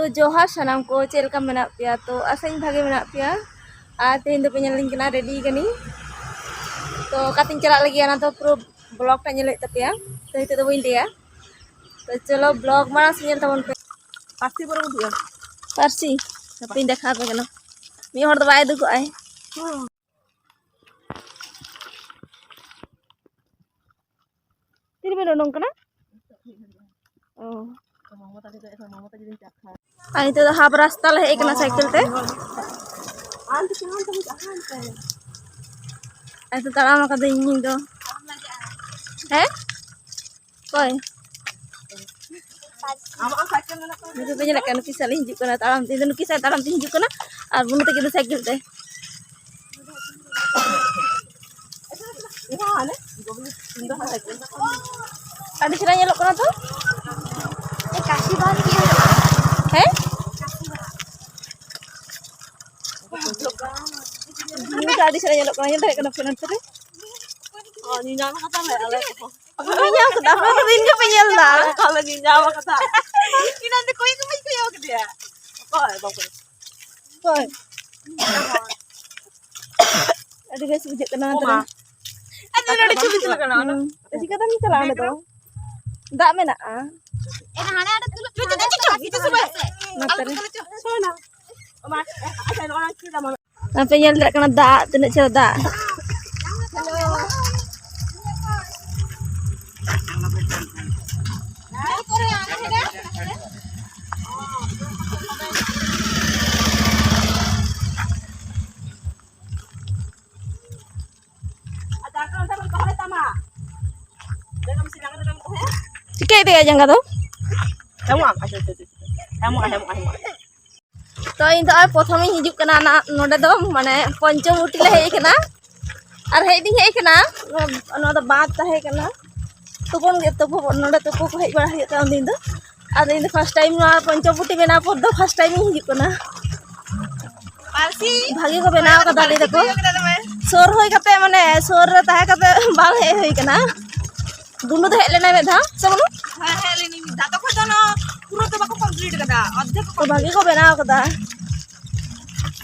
ᱛᱚ ᱡᱚᱦᱟᱨ ᱥᱟᱱᱟᱢ ᱠᱚ ᱪᱮᱫ ᱞᱮᱠᱟ ᱢᱮᱱᱟᱜ ᱯᱮᱭᱟ ᱛᱚ ᱟᱥᱟᱧ ᱵᱷᱟᱜᱮ ᱢᱮᱱᱟᱜ ᱯᱮᱭᱟ ᱟᱨ ᱛᱮᱦᱮᱧ ᱫᱚᱯᱮ ᱧᱮᱞᱤᱧ ᱠᱟᱱᱟ ᱨᱮᱰᱤ ᱠᱟᱹᱱᱤᱧ ᱛᱚ ᱚᱠᱟᱛᱮᱧ ᱪᱟᱞᱟᱜ ᱞᱟᱹᱜᱤᱫ ᱚᱱᱟ ᱫᱚ ᱯᱩᱨᱟᱹ ᱵᱞᱚᱜ ᱴᱟᱜ ᱧᱮᱞ ᱦᱩᱭᱩᱜ ᱛᱟᱯᱮᱭᱟ ᱛᱚ ᱱᱤᱛᱚᱜ ᱫᱚ ᱵᱟᱹᱧ ᱞᱟᱹᱭᱟ ᱛᱚ ᱪᱚᱞᱚ ᱵᱞᱚᱜ ᱢᱟᱲᱟᱝ ᱥᱮ ᱧᱮᱞ ᱛᱟᱵᱚᱱ ᱯᱮ ᱯᱟᱨᱥᱤ ᱵᱚᱨᱚ ᱵᱩᱫᱷᱩᱜᱼᱟ ᱯᱟᱨᱥᱤ ᱦᱟᱯᱮᱧ ᱫᱮᱠᱷᱟᱣ ᱯᱮ ᱠᱟᱱᱟ ᱢᱤᱫ ᱦᱚᱲ ᱫᱚ ᱵᱟᱭ ᱫᱩᱠᱚᱜ ᱟᱭ ᱛᱤᱨᱮ ᱵᱮᱱ ᱩᱰᱩᱝ ᱠᱟᱱᱟ ᱚ ᱢᱚᱢᱚᱛᱟ ᱫᱤᱫᱤ ᱢᱚᱢᱚᱛᱟ ᱫᱤᱫᱤᱧ ᱪᱟᱠᱷᱟ tadi jadi cakap आ itu तो हाफ रास्ता ले एक ना साइकिल ते anti jangan tuh jangan teh ऐसे तड़ाम का दिन दो है कोई ama kan sakit mana kan Itu punya nak nuki sali hijuk kena taram itu nuki saya taram hijuk kena ar bunu te kita cycle te ini aneh gue beli Tadi sira nyelok kena nyelok kena kena tuh oh ini nyama kata nggak ale aku punya dah aku ini ke penyel kalau kata ini nanti kau itu masih kau ke dia ya bang koi ada bes hijuk kena tuh Oma. ada udah dicuci tuh kan Jadi kata ni celah ada tuh. Tak mena ah. Eh nah ada dulu. cuci cuci cuci itu semua Nakar. sana Oma, eh, ada orang kita mau Apa yang tak kena dak, tu nak cerita dak. kamu kamu Sikit jangan tu. kamu ah ayo ayo kamu ah তো ᱤᱧ ᱫᱚ ᱯᱨᱚᱛᱷᱚᱢ ᱤᱧ ᱦᱤᱡᱩᱜ ᱠᱟᱱᱟ ᱱᱚᱰᱮ ᱫᱚ ᱢᱟᱱᱮ ᱯᱚᱧᱪᱚᱢᱩᱴᱤ ᱞᱮ ᱦᱮᱡ ᱟᱠᱟᱱᱟ ᱟᱨ ᱦᱮᱡ ᱫᱤᱧ ᱦᱮᱡ ᱟᱠᱟᱱᱟ ᱱᱚᱣᱟ ᱫᱚ ᱵᱟᱸᱫ ᱛᱟᱦᱮᱸ ᱠᱟᱱᱟ ᱛᱩᱯᱩᱱ ᱛᱩᱯᱩ ᱱᱚᱰᱮ ᱛᱩᱯᱩ ᱠᱚ ᱦᱮᱡ ᱵᱟᱲᱟ ᱦᱩᱭᱩᱜ ᱠᱟᱱᱟ ᱩᱱᱫᱤᱱ ᱫᱚ ᱟᱨ ᱤᱧ ᱫᱚ ᱯᱷᱟᱥᱴ ᱴᱟᱭᱤᱢ ᱱᱚᱣᱟ ᱯᱚᱧᱪᱚᱢᱩᱴᱤ ᱵᱮᱱᱟᱣ ᱯᱚᱨ ᱫᱚ ᱯᱷᱟᱥᱴ ᱴᱟᱭᱤᱢ ᱤᱧ ᱦᱤᱡᱩᱜ ᱠᱟᱱᱟ ᱵᱷᱟᱜᱮ ᱠᱚ ᱵᱮᱱᱟᱣ ᱟᱠᱟᱫᱟ ᱞᱟᱹᱭ ᱫᱟᱠᱚ ᱥᱳᱨ ᱦᱩᱭ ᱠᱟᱛᱮ ᱢᱟᱱᱮ ᱥᱳᱨ ᱨᱮ ᱛᱟᱦᱮᱸ ᱠᱟᱛᱮ ᱵᱟᱝ ᱦᱮᱡ ᱦᱩᱭ ᱠᱟᱱᱟ গুন্ডু তো হেলে নাই মেধা সেমন হ্যাঁ হেলে নি দাদা কো জানো পুরো তো বাকো কমপ্লিট কাদা অর্ধেক ভাগে কো বেনাও কাদা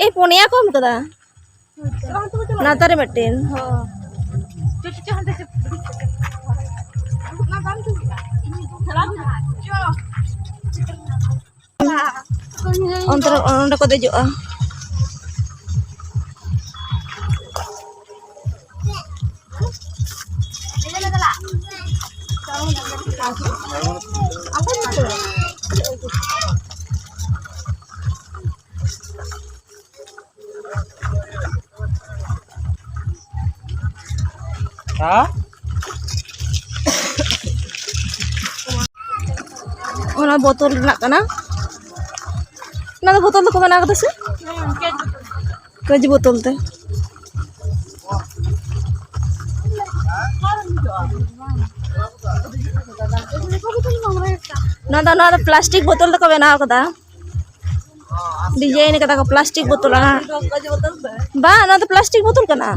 ಏ ಪುಣ್ಯ ಹಾಕೊಂಬಿಟ್ಟದ ನಾತಾರೆ ಬಟ್ಟೆನ್ ಒಂಥರ ಒಂಡ ಕೊದೆಜು Thank you. হ্যাঁ ᱚᱱᱟ ᱵᱳᱛᱚᱞ ᱨᱮᱱᱟᱜ ᱠᱟᱱᱟ ᱚᱱᱟ ᱫᱚ ᱵᱳᱛᱚᱞ ᱫᱚᱠᱚ ᱵᱮᱱᱟᱣ ᱠᱟᱫᱟ ᱥᱮ ᱠᱟᱹᱡ ᱵᱳᱛᱚᱞ ᱛᱮ ᱱᱚᱣᱟ ᱫᱚ ᱱᱚᱣᱟ ᱫᱚ ᱯᱞᱟᱥᱴᱤᱠ ᱵᱳᱛᱚᱞ ᱛᱮᱠᱚ ᱵᱮᱱᱟᱣ ᱠᱟᱫᱟ ᱰᱤᱡᱟᱭᱤᱱ ᱠᱟᱫᱟ ᱠᱚ ᱯᱞᱟᱥᱴᱤᱠ ᱵᱳᱛᱚᱞ ᱵᱟᱝ ᱱᱚᱣᱟ ᱫᱚ ᱯᱞᱟᱥᱴᱤᱠ ᱵᱳᱛᱚᱞ ᱠᱟᱱᱟ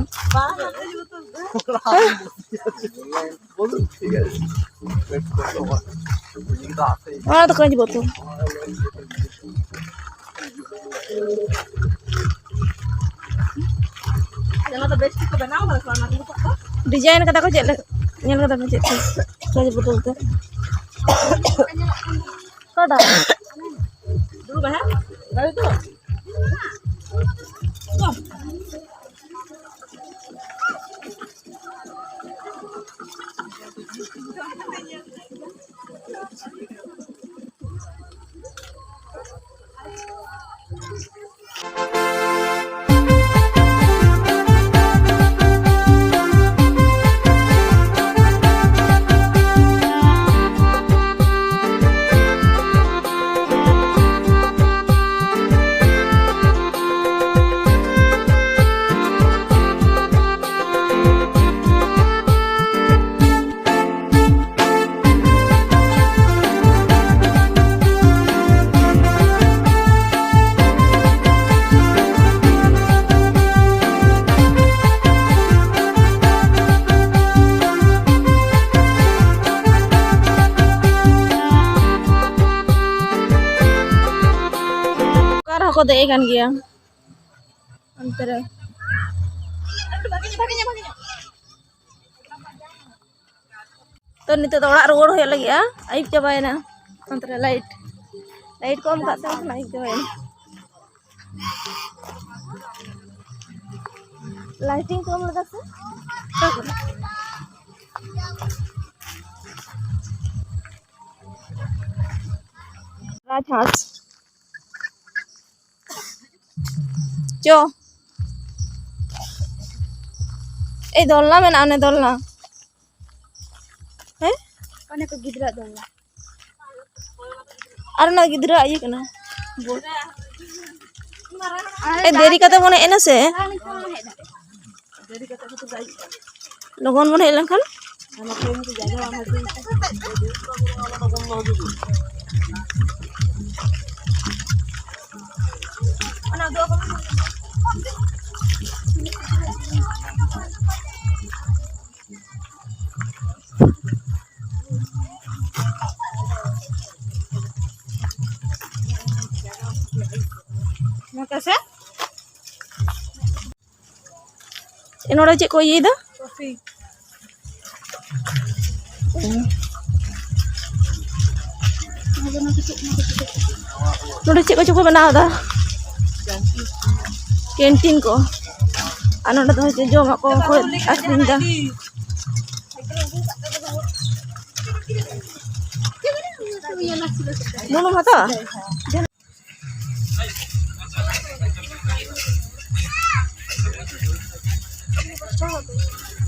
botol ko bana kada. Design kata betul betul cek le- nyel kata botol te. Kada. Dulu bah. Dari itu. को दे kan गया अंतर तो नीत तो ओड़ा रुआड़ हो? लगे हाँ? आई चाबाएना अंतर लाइट। लाइट कम अमका आयुब चाबाएना लाइटिंग कम लगा से अच्छा চ। এই দোলনা না অনেক দোলনা হ্যাঁ? অনেক গিদ্রা দোলনা আর না গিদ্রা ইয়ে কেন? এই দেরি কাতে মনে এনেছে লগন মনে এলেন খান। আমার Enora cek koi itu? Kopi. Enora cek koi coba ada? ᱠᱮᱱᱴᱤᱱ ᱠᱚ ᱟᱨ ᱱᱚᱰᱮ ᱫᱚ ᱦᱚᱭᱛᱳ ᱡᱚᱢᱟᱜ ᱠᱚ ᱠᱚ ᱟᱹᱠᱷᱨᱤᱧ ᱮᱫᱟ ᱢᱩᱱᱩᱢ ᱦᱟᱛᱟᱣᱟ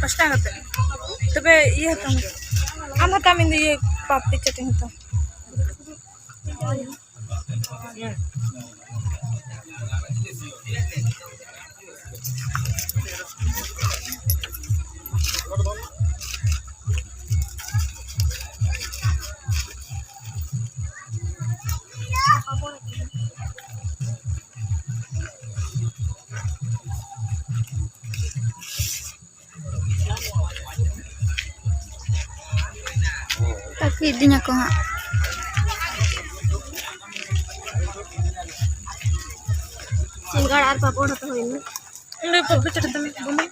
ᱯᱟᱥᱴᱟ ᱠᱟᱛᱮ ᱛᱚᱵᱮ ᱤᱭᱟᱹ ᱦᱟᱛᱟᱣ ᱢᱮ ᱟᱢ ᱦᱟᱛᱟᱣ ᱢᱮ ᱤᱭᱟᱹ ᱯᱟᱯᱲᱤ ᱪᱟᱴᱤᱧ ᱦᱟᱛᱟᱣ Tapi ᱥᱤᱸᱜᱟᱲ ᱟᱨ ᱯᱟᱯᱚᱲ ᱦᱚᱛᱚ ᱦᱩᱭᱱᱟ ᱚᱸᱰᱮ ᱯᱚᱯᱚᱲ ᱪᱟᱴᱟ ᱫᱟᱢ ᱵᱚᱱᱟ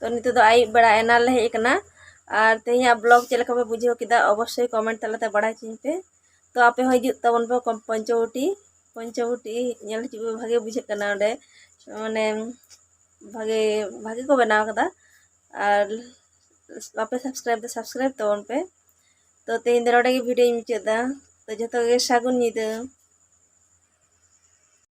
ᱛᱚ ᱱᱤᱛᱚᱜ ᱫᱚ ᱟᱭᱩᱵ ᱵᱮᱲᱟ ᱮᱱᱟᱞ ᱦᱮᱡ ᱠᱟᱱᱟ ᱟᱨ ᱛᱮᱦᱮᱧᱟᱜ ᱵᱞᱚᱜ ᱪᱮᱫ ᱞᱮᱠᱟ ᱯᱮ ᱵᱩᱡᱷᱟᱹᱣ ᱠᱮᱫᱟ ᱚᱵᱚᱥᱥᱳᱭ ᱠᱚᱢᱮᱱᱴ ᱛᱟᱞᱟᱛᱮ ᱵᱟᱲᱟᱭ ᱦᱚᱪᱚᱧ ᱯᱮ ᱛᱚ ᱟᱯᱮ ᱦᱚᱸ ᱦᱤᱡᱩᱜ ᱛᱟᱵᱚᱱ ᱯᱮ ᱯᱚᱧᱪᱚᱵᱚᱴᱤ ᱯᱚᱧᱪᱚᱵᱚᱴᱤ ᱧᱮᱞ ᱦᱤᱡᱩᱜ ᱯᱮ ᱵᱷᱟᱜᱮ ᱵᱩᱡᱷᱟᱹᱜ ᱠᱟᱱᱟ ᱚᱸᱰᱮ ᱢᱟᱱᱮ ᱵᱷᱟᱜᱮ ᱵᱷᱟᱜᱮ ᱠᱚ ᱵᱮᱱᱟᱣ ᱠᱟᱫᱟ ᱟᱨ ᱵᱟᱯᱮ ᱥᱟᱵᱥᱠᱨᱟᱭᱤᱵ ᱫᱚ ᱥᱟᱵᱥᱠᱨᱟᱭᱤᱵ ᱛᱟᱵᱚᱱ ᱯᱮ ᱛᱚ ᱛᱮᱦᱮᱧ ᱫᱚ ᱱᱚᱰᱮ ᱜᱮ ᱵᱷᱤᱰᱤᱭᱳᱧ ᱢᱩᱪᱟᱹᱫ ᱫᱟ ᱛᱚ ᱡᱚᱛᱚ ᱜᱮ ᱥᱟᱹᱜᱩᱱ ᱧᱤᱫᱟᱹ